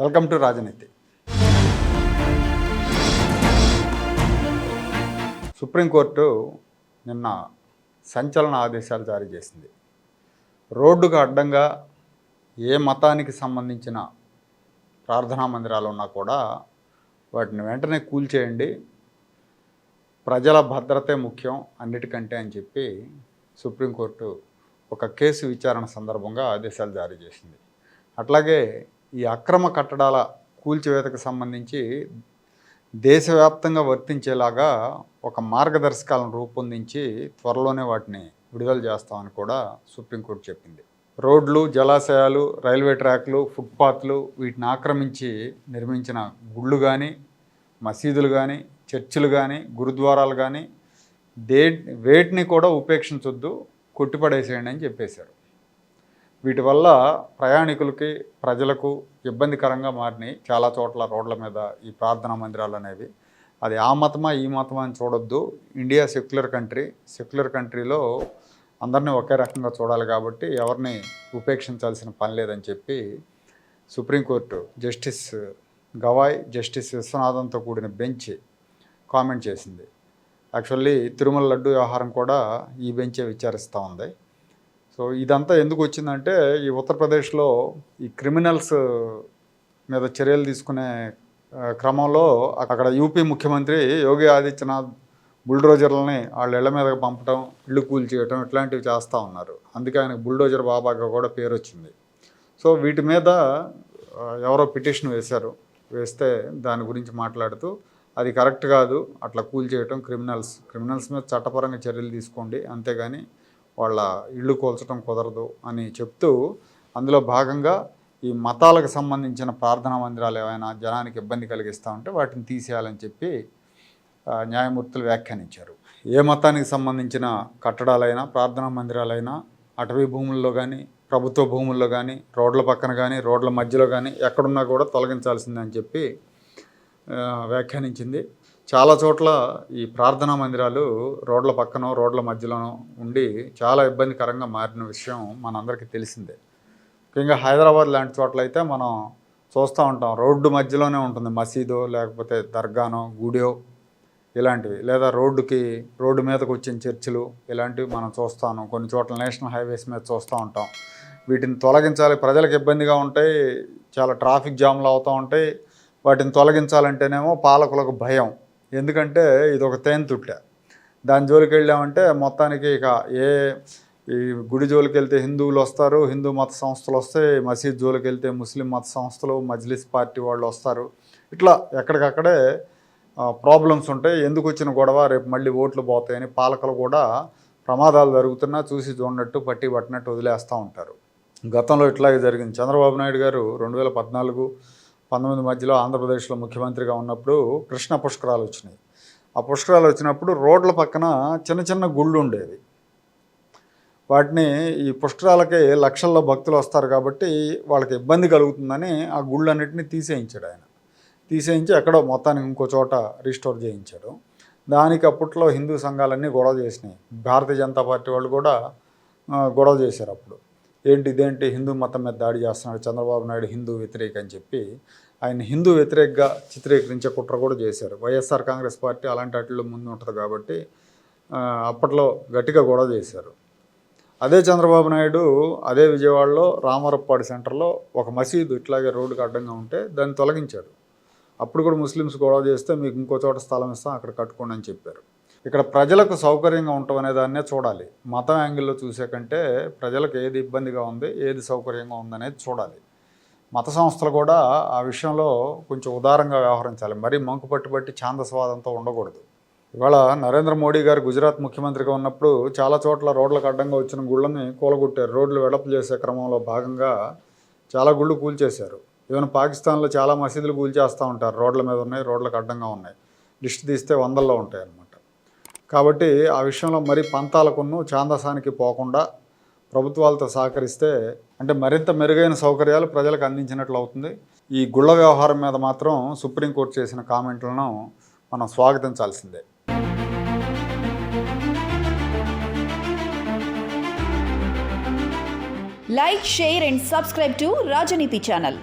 Welcome to రాజనీతి. Supreme court నిన్న సంచలన ఆదేశాలు జారీ చేసింది. రోడ్డుకు అడ్డంగా ఏ మతానికి సంబంధించిన ప్రార్థనా మందిరాలు ఉన్నా కూడా వాటిని వెంటనే కూల్చేయండి ప్రజల భద్రతే ముఖ్యం అన్నిటికంటే అని చెప్పి సుప్రీంకోర్టు ఒక కేసు విచారణ సందర్భంగా ఆదేశాలు జారీ చేసింది. అట్లాగే ఈ అక్రమ కట్టడాల కూల్చివేతకు సంబంధించి దేశవ్యాప్తంగా వర్తించేలాగా ఒక మార్గదర్శకాలను రూపొందించి త్వరలోనే వాటిని విడుదల చేస్తామని కూడా సుప్రీంకోర్టు చెప్పింది. రోడ్లు జలాశయాలు రైల్వే ట్రాక్లు ఫుట్పాత్లు వీటిని ఆక్రమించి నిర్మించిన గుళ్ళు కానీ మసీదులు కానీ చర్చిలు కానీ గురుద్వారాలు కానీ దే వేటిని కూడా ఉపేక్షించొద్దు కొట్టిపడేసేయండి అని చెప్పేశారు. వీటి వల్ల ప్రయాణికులకి ప్రజలకు ఇబ్బందికరంగా మారినాయి. చాలా చోట్ల రోడ్ల మీద ఈ ప్రార్థనా మందిరాలు అనేవి. అది ఆ మతమా ఈ మతమా అని చూడొద్దు. India secular country. సెక్యులర్ కంట్రీలో అందరినీ ఒకే రకంగా చూడాలి కాబట్టి ఎవరిని ఉపేక్షించాల్సిన పని లేదని చెప్పి supreme court justice Gavai justice విశ్వనాథన్తో కూడిన బెంచ్ కామెంట్ చేసింది. యాక్చువల్లీ తిరుమల లడ్డు వ్యవహారం కూడా ఈ బెంచే విచారిస్తూ ఉంది. సో ఇదంతా ఎందుకు వచ్చిందంటే ఈ ఉత్తరప్రదేశ్లో ఈ క్రిమినల్స్ మీద చర్యలు తీసుకునే క్రమంలో అక్కడ యూపీ ముఖ్యమంత్రి యోగి ఆదిత్యనాథ్ బుల్డోజర్లని వాళ్ళ ఇళ్ళ మీదకి పంపడం ఇళ్ళు కూల్చేయటం ఇట్లాంటివి చేస్తూ ఉన్నారు. అందుకే ఆయనకు బుల్డోజర్ బాబాగా కూడా పేరు వచ్చింది. సో వీటి మీద ఎవరో పిటిషన్ వేశారు. వేస్తే దాని గురించి మాట్లాడుతూ అది కరెక్ట్ కాదు అట్లా కూల్చేయటం క్రిమినల్స్ క్రిమినల్స్ మీద చట్టపరంగా చర్యలు తీసుకోండి అంతేగాని వాళ్ళ ఇళ్ళు కోల్చడం కుదరదు అని చెప్తూ అందులో భాగంగా ఈ మతాలకు సంబంధించిన ప్రార్థనా మందిరాలు ఏమైనా జనానికి ఇబ్బంది కలిగిస్తూ ఉంటే వాటిని తీసేయాలని చెప్పి న్యాయమూర్తులు వ్యాఖ్యానించారు. ఏ మతానికి సంబంధించిన కట్టడాలైనా ప్రార్థనా మందిరాలైనా అటవీ భూముల్లో కానీ ప్రభుత్వ భూముల్లో కానీ రోడ్ల పక్కన కానీ రోడ్ల మధ్యలో కానీ ఎక్కడున్నా కూడా తొలగించాల్సిందని చెప్పి వ్యాఖ్యానించింది. చాలా చోట్ల ఈ ప్రార్థనా మందిరాలు రోడ్ల పక్కనో రోడ్ల మధ్యలోనో ఉండి చాలా ఇబ్బందికరంగా మారిన విషయం మనందరికీ తెలిసిందే. ముఖ్యంగా హైదరాబాద్ లాంటి చోట్ల అయితే మనం చూస్తూ ఉంటాం. రోడ్డు మధ్యలోనే ఉంటుంది. మసీదో లేకపోతే దర్గానో గుడియో ఇలాంటివి. లేదా రోడ్డుకి రోడ్డు మీదకు వచ్చిన చర్చిలు ఇలాంటివి మనం చూస్తాను. కొన్ని చోట్ల నేషనల్ హైవేస్ మీద చూస్తూ ఉంటాం. వీటిని తొలగించాలి. ప్రజలకు ఇబ్బందిగా ఉంటాయి. చాలా ట్రాఫిక్ జామ్లు అవుతూ ఉంటాయి. వాటిని తొలగించాలంటేనేమో పాలకులకు భయం. ఎందుకంటే ఇది ఒక తేనెతుట్టె దాని జోలికి వెళ్ళామంటే మొత్తానికి ఇక ఏ ఈ గుడి జోలికి వెళ్తే హిందువులు వస్తారు హిందూ మత సంస్థలు వస్తాయి మసీద్ జోలికి వెళ్తే ముస్లిం మత సంస్థలు మజ్లిస్ పార్టీ వాళ్ళు వస్తారు. ఇట్లా ఎక్కడికక్కడే ప్రాబ్లమ్స్ ఉంటాయి. ఎందుకు వచ్చిన గొడవ రేపు మళ్ళీ ఓట్లు పోతాయని పాలకులు కూడా ప్రమాదాలు జరుగుతున్నా చూసి చూడనట్టు పట్టి పట్టినట్టు వదిలేస్తూ ఉంటారు. గతంలో ఇట్లాగే జరిగింది. చంద్రబాబు నాయుడు గారు రెండు వేల పద్నాలుగు పంతొమ్మిది మధ్యలో ఆంధ్రప్రదేశ్లో ముఖ్యమంత్రిగా ఉన్నప్పుడు కృష్ణ పుష్కరాలు వచ్చినాయి. ఆ పుష్కరాలు వచ్చినప్పుడు రోడ్ల పక్కన చిన్న చిన్న గుళ్ళు ఉండేవి. వాటిని ఈ పుష్కరాలకి లక్షల్లో భక్తులు వస్తారు కాబట్టి వాళ్ళకి ఇబ్బంది కలుగుతుందని ఆ గుళ్ళన్నిటిని తీసేయించాడు ఆయన. తీసేయించి ఎక్కడో మొత్తానికి ఇంకో చోట రీస్టోర్ చేయించాడు. దానికి అప్పట్లో హిందూ సంఘాలన్నీ గొడవ చేసినాయి. భారతీయ జనతా పార్టీ వాళ్ళు కూడా గొడవ చేశారు అప్పుడు. ఏంటి ఇదేంటి హిందూ మతం మీద దాడి చేస్తున్నాడు చంద్రబాబు నాయుడు హిందూ వ్యతిరేక అని చెప్పి ఆయన హిందూ వ్యతిరేకగా చిత్రీకరించే కుట్ర కూడా చేశారు. వైఎస్ఆర్ కాంగ్రెస్ పార్టీ అలాంటి వాటిలో ముందు ఉంటుంది కాబట్టి అప్పట్లో గట్టిగా గొడవ చేశారు. అదే చంద్రబాబు నాయుడు అదే విజయవాడలో రామారప్పాడు సెంటర్లో ఒక మసీదు ఇట్లాగే రోడ్డుకు అడ్డంగా ఉంటే దాన్ని తొలగించాడు అప్పుడు కూడా ముస్లిమ్స్ గొడవ చేస్తే మీకు ఇంకో చోట స్థలం ఇస్తాం అక్కడ కట్టుకోండి అని చెప్పారు. ఇక్కడ ప్రజలకు సౌకర్యంగా ఉండటం అనే దాన్నే చూడాలి. మతం యాంగిల్లో చూసే కంటే ప్రజలకు ఏది ఇబ్బందిగా ఉంది ఏది సౌకర్యంగా ఉందనేది చూడాలి. మత సంస్థలు కూడా ఆ విషయంలో కొంచెం ఉదారంగా వ్యవహరించాలి. మరీ మంకు పట్టుబట్టి ఛాందస్వాదంతో ఉండకూడదు. ఇవాళ నరేంద్ర మోడీ గారు గుజరాత్ ముఖ్యమంత్రిగా ఉన్నప్పుడు చాలా చోట్ల రోడ్లకు అడ్డంగా వచ్చిన గుళ్ళని కూలగొట్టారు. రోడ్లు వెడపు చేసే క్రమంలో భాగంగా చాలా గుళ్ళు కూల్చేశారు. ఈవెన్ పాకిస్తాన్లో చాలా మసీదులు కూల్చేస్తూ ఉంటారు. రోడ్ల మీద ఉన్నాయి రోడ్లకు అడ్డంగా ఉన్నాయి. లిస్ట్ తీస్తే వందల్లో ఉంటాయి అన్నమాట కాబట్టి ఆ విషయంలో మరి పంతాలకును ఛాందసానికి పోకుండా ప్రభుత్వాలతో సహకరిస్తే అంటే మరింత మెరుగైన సౌకర్యాలు ప్రజలకు అందించినట్లు అవుతుంది. ఈ గుళ్ళ వ్యవహారం మీద మాత్రం సుప్రీంకోర్టు చేసిన కామెంట్లను మనం స్వాగతించాల్సిందే. Like share and subscribe to Rajaneeti channel